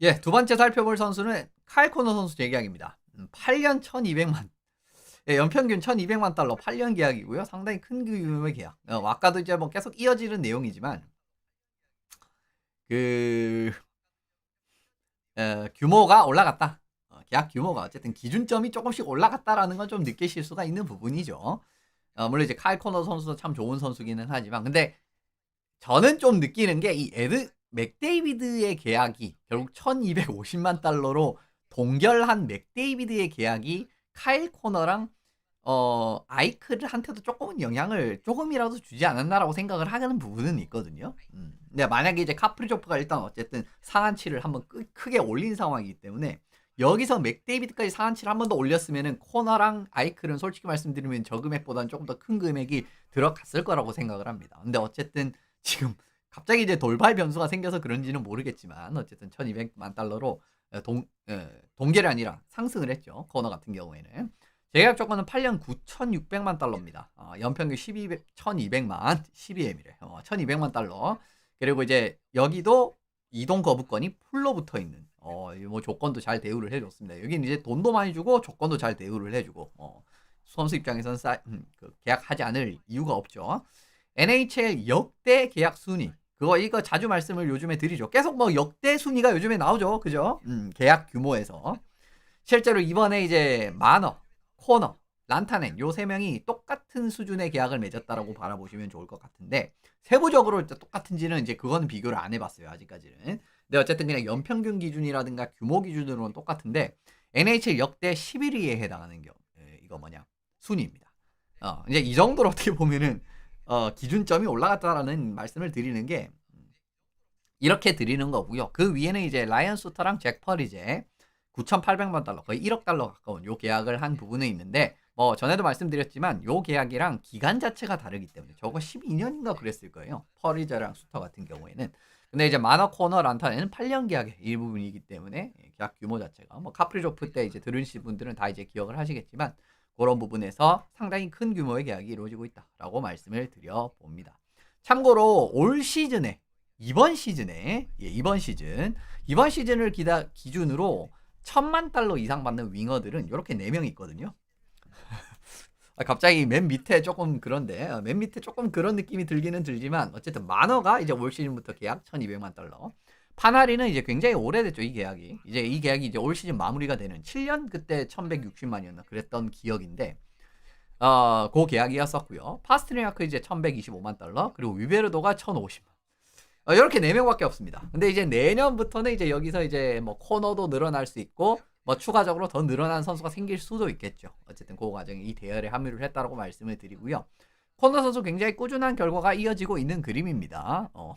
예, 두 번째 살펴볼 선수는 카일 코너 선수 재계약입니다. 음, 8년 1200만. 예, 연평균 1200만 달러 8년 계약이고요. 상당히 큰 규모의 계약. 어, 아까도 이제 뭐 계속 이어지는 내용이지만 그 어, 규모가 올라갔다. 어, 계약 규모가 어쨌든 기준점이 조금씩 올라갔다라는 건 좀 느끼실 수가 있는 부분이죠. 어, 물론 이제 카일 코너 선수도 참 좋은 선수기는 하지만 근데 저는 좀 느끼는 게 이 에드 맥데이비드의 계약이 결국 1250만 달러로 동결한 맥데이비드의 계약이 카일 코너랑 어 아이크한테도 조금은 영향을 조금이라도 주지 않았나라고 생각을 하는 부분은 있거든요. 음. 근데 만약에 이제 카프리조프가 일단 어쨌든 상한치를 한번 끄, 크게 올린 상황이기 때문에 여기서 맥데이비드까지 상한치를 한 번 더 올렸으면은 코너랑 아이클은 솔직히 말씀드리면 저 금액보다는 조금 더 큰 금액이 들어갔을 거라고 생각을 합니다. 근데 어쨌든 지금 갑자기 이제 돌발 변수가 생겨서 그런지는 모르겠지만 어쨌든 1200만 달러로 어, 동, 어, 동결이 아니라 상승을 했죠. 코너 같은 경우에는. 제약 조건은 8년 9,600만 달러입니다. 어, 연평균 12, 1,200만 12M이래. 어, 1,200만 달러. 그리고 이제 여기도 이동 거부권이 풀로 붙어 있는 어, 뭐 조건도 잘 대우를 해줬습니다. 여기는 이제 돈도 많이 주고 조건도 잘 대우를 해주고 어, 선수 입장에서는 싸, 음, 그 계약하지 않을 이유가 없죠. NHL 역대 계약 순위 그거 이거 자주 말씀을 요즘에 드리죠. 계속 뭐 역대 순위가 요즘에 나오죠. 그죠? 음, 계약 규모에서 실제로 이번에 이제 마너, 코너, 란타넨 요 세 명이 똑같은 수준의 계약을 맺었다라고 바라보시면 좋을 것 같은데 세부적으로 똑같은지는 이제 그거는 비교를 안 해봤어요 아직까지는. 근데 어쨌든 그냥 연평균 기준이라든가 규모 기준으로는 똑같은데 NHL 역대 11위에 해당하는 경우 예, 이거 뭐냐 순위입니다. 어, 이제 이 정도로 어떻게 보면은 어, 기준점이 올라갔다라는 말씀을 드리는 게 이렇게 드리는 거고요. 그 위에는 이제 라이언 수터랑 잭 펄이제 9,800만 달러, 거의 1억 달러 가까운 요 계약을 한 부분은 있는데 뭐 전에도 말씀드렸지만 요 계약이랑 기간 자체가 다르기 때문에 저거 12년인가 그랬을 거예요. 펄이제랑 수터 같은 경우에는. 근데 이제 마너 코너 란타는 8년 계약의 일부분이기 때문에 계약 규모 자체가 뭐 카프리조프 때 이제 들으신 분들은 다 이제 기억을 하시겠지만 그런 부분에서 상당히 큰 규모의 계약이 이루어지고 있다라고 말씀을 드려 봅니다. 참고로 올 시즌에 이번 시즌에 예, 이번 시즌 이번 시즌을 기다, 기준으로 천만 달러 이상 받는 윙어들은 이렇게 네명 있거든요. 아, 갑자기 맨 밑에 조금 그런데 어, 맨 밑에 조금 그런 느낌이 들기는 들지만 어쨌든 만어가 이제 올 시즌부터 계약 1200만 달러 파나리는 이제 굉장히 오래됐죠 이 계약이. 이제 이 계약이 이제 올 시즌 마무리가 되는 7년? 그때 1160만이었나 그랬던 기억인데 어 그 계약이었었고요. 파스트리아크 이제 1125만 달러 그리고 위베르도가 1050만. 어, 이렇게 네 명밖에 없습니다. 근데 이제 내년부터는 이제 여기서 이제 뭐 코너도 늘어날 수 있고 뭐 추가적으로 더 늘어난 선수가 생길 수도 있겠죠. 어쨌든 그 과정에 이 대열에 합류를 했다라고 말씀을 드리고요. 코너 선수 굉장히 꾸준한 결과가 이어지고 있는 그림입니다. 어.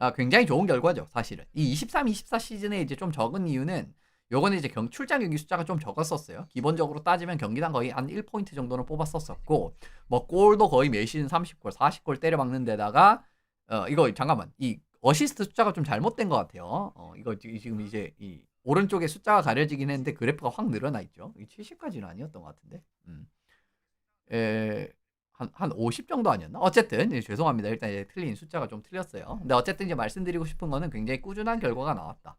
아, 굉장히 좋은 결과죠, 사실은. 이 23, 24 시즌에 이제 좀 적은 이유는 요거는 이제 경, 출장 경기 숫자가 좀 적었었어요. 기본적으로 따지면 경기당 거의 한 1포인트 정도는 뽑았었었고, 뭐 골도 거의 매 시즌 30골, 40골 때려 박는 데다가, 어, 이거 잠깐만. 이 어시스트 숫자가 좀 잘못된 것 같아요. 어, 이거 지금 이제 이 오른쪽에 숫자가 가려지긴 했는데 그래프가 확 늘어나 있죠. 70까지는 아니었던 것 같은데. 음. 에, 한, 한 50 정도 아니었나? 어쨌든, 예, 죄송합니다. 일단 이제 틀린 숫자가 좀 틀렸어요. 근데 어쨌든 이제 말씀드리고 싶은 거는 굉장히 꾸준한 결과가 나왔다.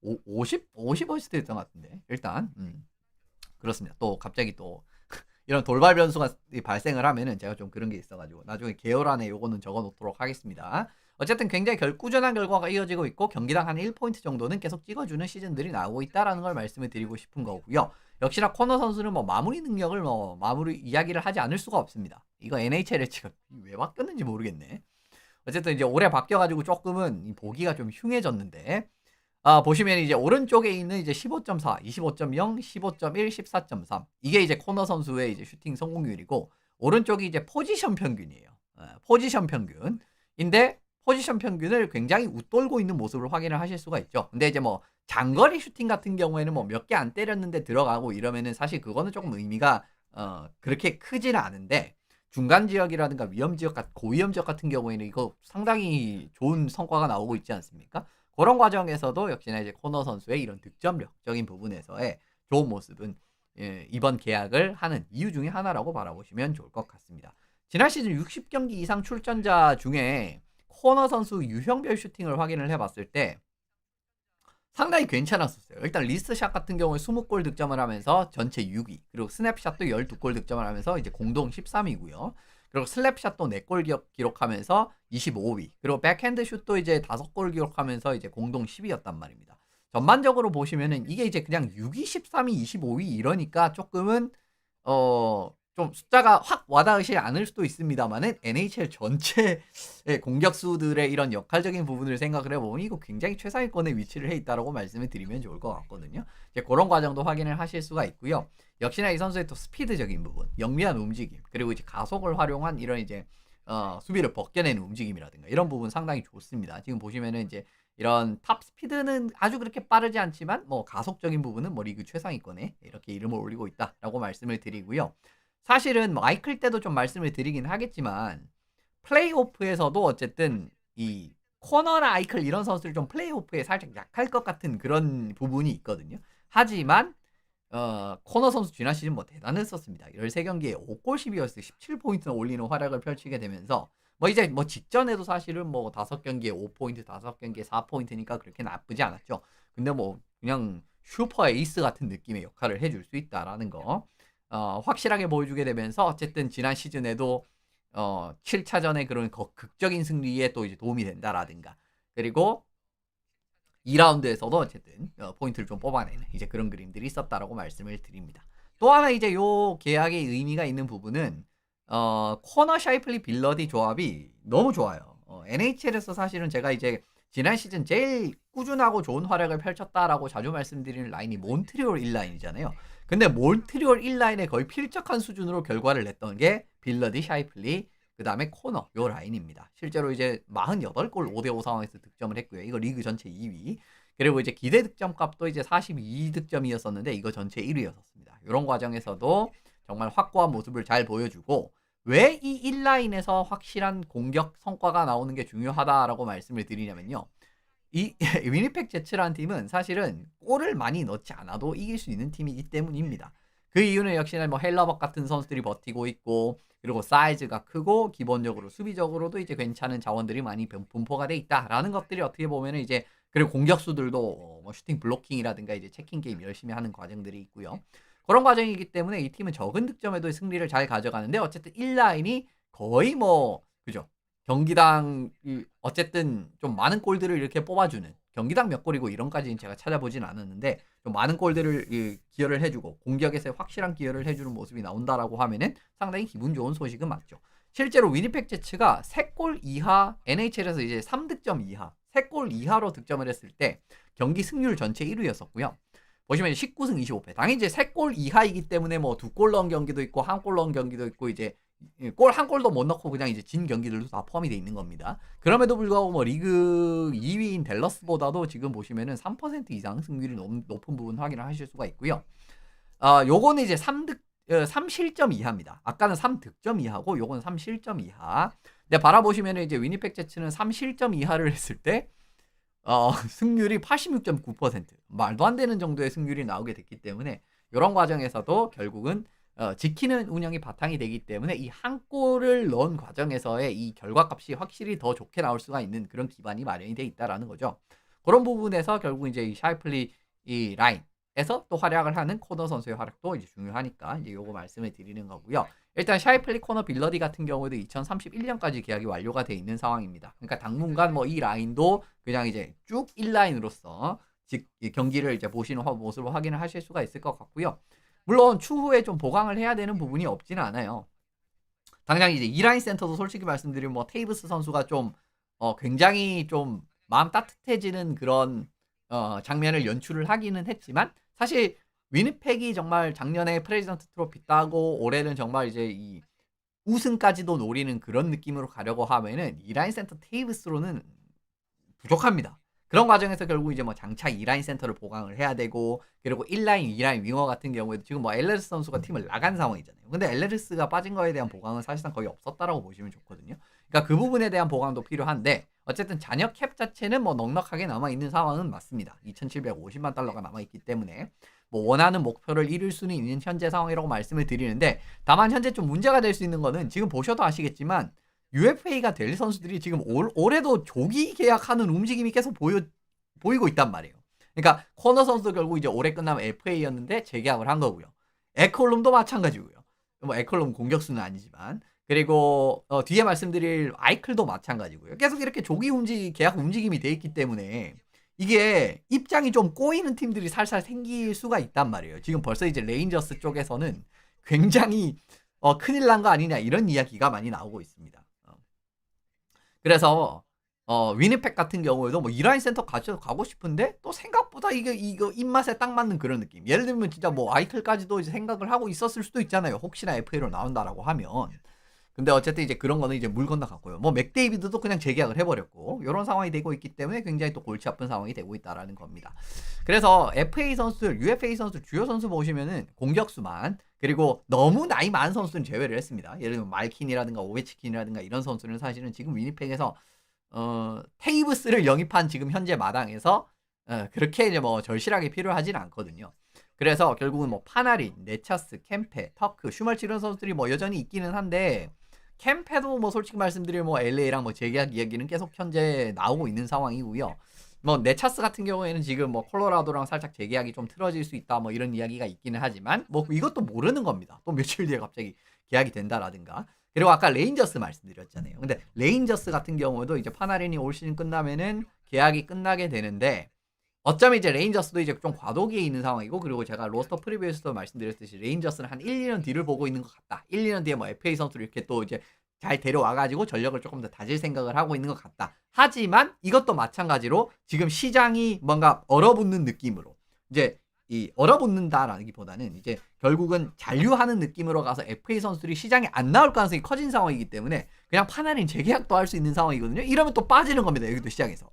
오, 50, 50어시스트 였던 것 같은데. 일단, 음, 그렇습니다. 또 갑자기 또 이런 돌발 변수가 발생을 하면은 제가 좀 그런 게 있어가지고 나중에 개열 안에 요거는 적어 놓도록 하겠습니다. 어쨌든 굉장히 결, 꾸준한 결과가 이어지고 있고 경기당 한 1포인트 정도는 계속 찍어주는 시즌들이 나오고 있다라는 걸 말씀을 드리고 싶은 거고요. 역시나 코너 선수는 뭐 마무리 능력을 뭐 마무리 이야기를 하지 않을 수가 없습니다. 이거 NHL에 지금 왜 바뀌었는지 모르겠네. 어쨌든 이제 올해 바뀌어가지고 조금은 보기가 좀 흉해졌는데 아, 보시면 이제 오른쪽에 있는 이제 15.4, 25.0, 15.1, 14.3 이게 이제 코너 선수의 이제 슈팅 성공률이고 오른쪽이 이제 포지션 평균이에요. 아, 포지션 평균인데 포지션 평균을 굉장히 웃돌고 있는 모습을 확인을 하실 수가 있죠. 근데 이제 뭐 장거리 슈팅 같은 경우에는 뭐 몇 개 안 때렸는데 들어가고 이러면은 사실 그거는 조금 의미가 어 그렇게 크지는 않은데 중간 지역이라든가 위험 지역 같 고위험 지역 같은 경우에는 이거 상당히 좋은 성과가 나오고 있지 않습니까? 그런 과정에서도 역시나 이제 코너 선수의 이런 득점력적인 부분에서의 좋은 모습은 예, 이번 계약을 하는 이유 중에 하나라고 바라보시면 좋을 것 같습니다. 지난 시즌 60경기 이상 출전자 중에 코너 선수 유형별 슈팅을 확인을 해봤을 때 상당히 괜찮았었어요. 일단 리스트샷 같은 경우에 20골 득점을 하면서 전체 6위, 그리고 스냅샷도 12골 득점을 하면서 이제 공동 13위고요. 그리고 슬랩샷도 4골 기록, 기록하면서 25위. 그리고 백핸드 슛도 이제 5골 기록하면서 이제 공동 10위였단 말입니다. 전반적으로 보시면은 이게 이제 그냥 6위, 13위, 25위 이러니까 조금은 어 좀 숫자가 확 와닿으시 않을 수도 있습니다만은 NHL 전체의 공격수들의 이런 역할적인 부분을 생각을 해보면 이거 굉장히 최상위권에 위치를 해 있다라고 말씀을 드리면 좋을 것 같거든요. 이제 그런 과정도 확인을 하실 수가 있고요. 역시나 이 선수의 또 스피드적인 부분, 영리한 움직임, 그리고 이제 가속을 활용한 이런 이제 어, 수비를 벗겨내는 움직임이라든가 이런 부분 상당히 좋습니다. 지금 보시면은 이제 이런 탑 스피드는 아주 그렇게 빠르지 않지만 뭐 가속적인 부분은 뭐 리그 최상위권에 이렇게 이름을 올리고 있다라고 말씀을 드리고요. 사실은 마이클 때도 좀 말씀을 드리긴 하겠지만 플레이오프에서도 어쨌든 이 코너나 아이클 이런 선수들 좀 플레이오프에 살짝 약할 것 같은 그런 부분이 있거든요. 하지만 어, 코너 선수 지난 시즌 뭐 대단했었습니다. 13경기에 5골 12였을 때 17포인트나 올리는 활약을 펼치게 되면서 뭐 이제 뭐 직전에도 사실은 뭐 5경기에 5포인트, 5경기에 4포인트니까 그렇게 나쁘지 않았죠. 근데 뭐 그냥 슈퍼 에이스 같은 느낌의 역할을 해줄 수 있다라는 거 어, 확실하게 보여주게 되면서 어쨌든 지난 시즌에도 어, 7차전의 그런 거- 극적인 승리에 또 이제 도움이 된다라든가 그리고 2라운드에서도 어쨌든 어, 포인트를 좀 뽑아내는 이제 그런 그림들이 있었다라고 말씀을 드립니다. 또 하나 이제 요 계약의 의미가 있는 부분은 어, 코너 샤이플리 빌러디 조합이 너무 좋아요. 어, NHL에서 사실은 제가 이제 지난 시즌 제일 꾸준하고 좋은 활약을 펼쳤다라고 자주 말씀드리는 라인이 몬트리올 1라인이잖아요. 근데 몬트리올 1라인에 거의 필적한 수준으로 결과를 냈던 게 빌러디 샤이플리 그 다음에 코너 요 라인입니다. 실제로 이제 48골 5대5 상황에서 득점을 했고요. 이거 리그 전체 2위. 그리고 이제 기대 득점 값도 이제 42득점이었었는데 이거 전체 1위였었습니다. 이런 과정에서도 정말 확고한 모습을 잘 보여주고 왜 이 1라인에서 확실한 공격 성과가 나오는 게 중요하다라고 말씀을 드리냐면요. 이 위니펙 제츠라는 팀은 사실은 골을 많이 넣지 않아도 이길 수 있는 팀이기 때문입니다. 그 이유는 역시나 뭐 헬러벅 같은 선수들이 버티고 있고 그리고 사이즈가 크고 기본적으로 수비적으로도 이제 괜찮은 자원들이 많이 분- 분포가 돼 있다라는 것들이 어떻게 보면은 이제 그리고 공격수들도 뭐 슈팅 블로킹이라든가 이제 체킹 게임 열심히 하는 과정들이 있고요. 그런 과정이기 때문에 이 팀은 적은 득점에도 승리를 잘 가져가는데 어쨌든 1라인이 거의 뭐 그죠 경기당 이 어쨌든 좀 많은 골들을 이렇게 뽑아주는 경기당 몇 골이고 이런까지는 제가 찾아보진 않았는데 좀 많은 골들을 이 기여를 해주고 공격에서 확실한 기여를 해주는 모습이 나온다라고 하면은 상당히 기분 좋은 소식은 맞죠. 실제로 위니펙 제츠가 3골 이하 NHL에서 이제 3득점 이하 3골 이하로 득점을 했을 때 경기 승률 전체 1위였었고요. 보시면 19승 25패. 당연히 이제 3골 이하이기 때문에 뭐 두 골 넣은 경기도 있고 한 골 넣은 경기도 있고 이제 골 한 골도 못 넣고 그냥 이제 진 경기들도 다 포함이 돼 있는 겁니다. 그럼에도 불구하고 뭐 리그 2위인 댈러스보다도 지금 보시면은 3% 이상 승률이 높, 높은 부분 확인을 하실 수가 있고요. 아, 요거는 이제 3득 3실점 이하입니다. 아까는 3득점 이하고 요거는 3실점 이하. 근데 바라보시면은 이제 위니펙 제츠는 3실점 이하를 했을 때 어, 승률이 86.9% 말도 안 되는 정도의 승률이 나오게 됐기 때문에 이런 과정에서도 결국은 어, 지키는 운영이 바탕이 되기 때문에 이 한 골을 넣은 과정에서의 이 결과값이 확실히 더 좋게 나올 수가 있는 그런 기반이 마련이 돼 있다라는 거죠. 그런 부분에서 결국 이제 이 샤이플리 이 라인에서 또 활약을 하는 코너 선수의 활약도 이제 중요하니까 이제 요거 말씀을 드리는 거고요. 일단 샤이플리 코너 빌러디 같은 경우에도 2031년까지 계약이 완료가 돼 있는 상황입니다. 그러니까 당분간 뭐 이 라인도 그냥 이제 쭉 1라인으로서 즉이 경기를 이제 보시는 화- 모습을 확인을 하실 수가 있을 것 같고요. 물론 추후에 좀 보강을 해야 되는 부분이 없지는 않아요. 당장 이제 2라인 센터도 솔직히 말씀드리면 뭐 테이브스 선수가 좀 어, 굉장히 좀 마음 따뜻해지는 그런 어, 장면을 연출을 하기는 했지만 사실 위니펙이 정말 작년에 프레지던트 트로피 따고 올해는 정말 이제 이 우승까지도 노리는 그런 느낌으로 가려고 하면은 2라인 센터 테이브스로는 부족합니다. 그런 과정에서 결국 이제 뭐 장차 2라인 센터를 보강을 해야 되고 그리고 1라인, 2라인 윙어 같은 경우에도 지금 뭐 엘레르스 선수가 팀을 나간 상황이잖아요. 근데 엘레르스가 빠진 거에 대한 보강은 사실상 거의 없었다라고 보시면 좋거든요. 그러니까 그 부분에 대한 보강도 필요한데 어쨌든 잔여 캡 자체는 뭐 넉넉하게 남아 있는 상황은 맞습니다. 2,750만 달러가 남아 있기 때문에 뭐 원하는 목표를 이룰 수는 있는 현재 상황이라고 말씀을 드리는데 다만 현재 좀 문제가 될 수 있는 거는 지금 보셔도 아시겠지만 UFA가 될 선수들이 지금 올, 올해도 조기 계약하는 움직임이 계속 보여 보이고 있단 말이에요. 그러니까 코너 선수도 결국 이제 올해 끝나면 FA였는데 재계약을 한 거고요. 에콜롬도 마찬가지고요. 뭐 에콜롬 공격수는 아니지만 그리고 어, 뒤에 말씀드릴 아이클도 마찬가지고요. 계속 이렇게 조기 움직 계약 움직임이 돼 있기 때문에 이게 입장이 좀 꼬이는 팀들이 살살 생길 수가 있단 말이에요. 지금 벌써 이제 레인저스 쪽에서는 굉장히 어, 큰일 난 거 아니냐 이런 이야기가 많이 나오고 있습니다. 어. 그래서 어, 위니펙 같은 경우에도 뭐 이라인 센터 가져 가고 싶은데 또 생각보다 이게 이거 입맛에 딱 맞는 그런 느낌. 예를 들면 진짜 뭐 아이틀까지도 이제 생각을 하고 있었을 수도 있잖아요. 혹시나 FA로 나온다라고 하면. 근데 어쨌든 이제 그런 거는 이제 물 건너갔고요. 뭐 맥데이비드도 그냥 재계약을 해버렸고 이런 상황이 되고 있기 때문에 굉장히 또 골치 아픈 상황이 되고 있다라는 겁니다. 그래서 FA 선수들, UFA 선수, 주요 선수 보시면은 공격수만 그리고 너무 나이 많은 선수는 제외를 했습니다. 예를 들면 말킨이라든가 오베치킨이라든가 이런 선수는 사실은 지금 위니펙에서 어, 테이브스를 영입한 지금 현재 마당에서 어, 그렇게 이제 뭐 절실하게 필요하지는 않거든요. 그래서 결국은 뭐 파나린, 네차스, 캠페, 터크, 슈멀치 이런 선수들이 뭐 여전히 있기는 한데 캠페도 뭐 솔직히 말씀드리면 뭐 LA랑 뭐 재계약 이야기는 계속 현재 나오고 있는 상황이고요. 뭐 네차스 같은 경우에는 지금 뭐 콜로라도랑 살짝 재계약이 좀 틀어질 수 있다 뭐 이런 이야기가 있기는 하지만 뭐 이것도 모르는 겁니다. 또 며칠 뒤에 갑자기 계약이 된다라든가. 그리고 아까 레인저스 말씀드렸잖아요. 근데 레인저스 같은 경우도 이제 파나린이 올 시즌 끝나면은 계약이 끝나게 되는데 어쩌면 이제 레인저스도 이제 좀 과도기에 있는 상황이고 그리고 제가 로스터 프리뷰에서도 말씀드렸듯이 레인저스는 한 1, 2년 뒤를 보고 있는 것 같다. 1, 2년 뒤에 뭐 FA 선수를 이렇게 또 이제 잘 데려와가지고 전력을 조금 더 다질 생각을 하고 있는 것 같다. 하지만 이것도 마찬가지로 지금 시장이 뭔가 얼어붙는 느낌으로 이제 이 얼어붙는다라기보다는 이제 결국은 잔류하는 느낌으로 가서 FA 선수들이 시장에 안 나올 가능성이 커진 상황이기 때문에 그냥 파나린 재계약도 할 수 있는 상황이거든요. 이러면 또 빠지는 겁니다. 여기도 시장에서.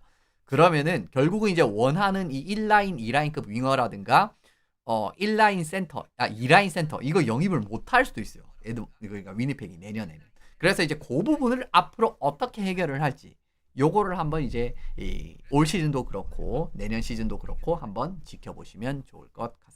그러면은 결국은 이제 원하는 이 1라인, 2라인급 윙어라든가 어 1라인 센터, 아 2라인 센터 이거 영입을 못 할 수도 있어요. 애도 그러니까 위니펙이 내년에는. 그래서 이제 그 부분을 앞으로 어떻게 해결을 할지 요거를 한번 이제 이올 시즌도 그렇고 내년 시즌도 그렇고 한번 지켜보시면 좋을 것 같습니다.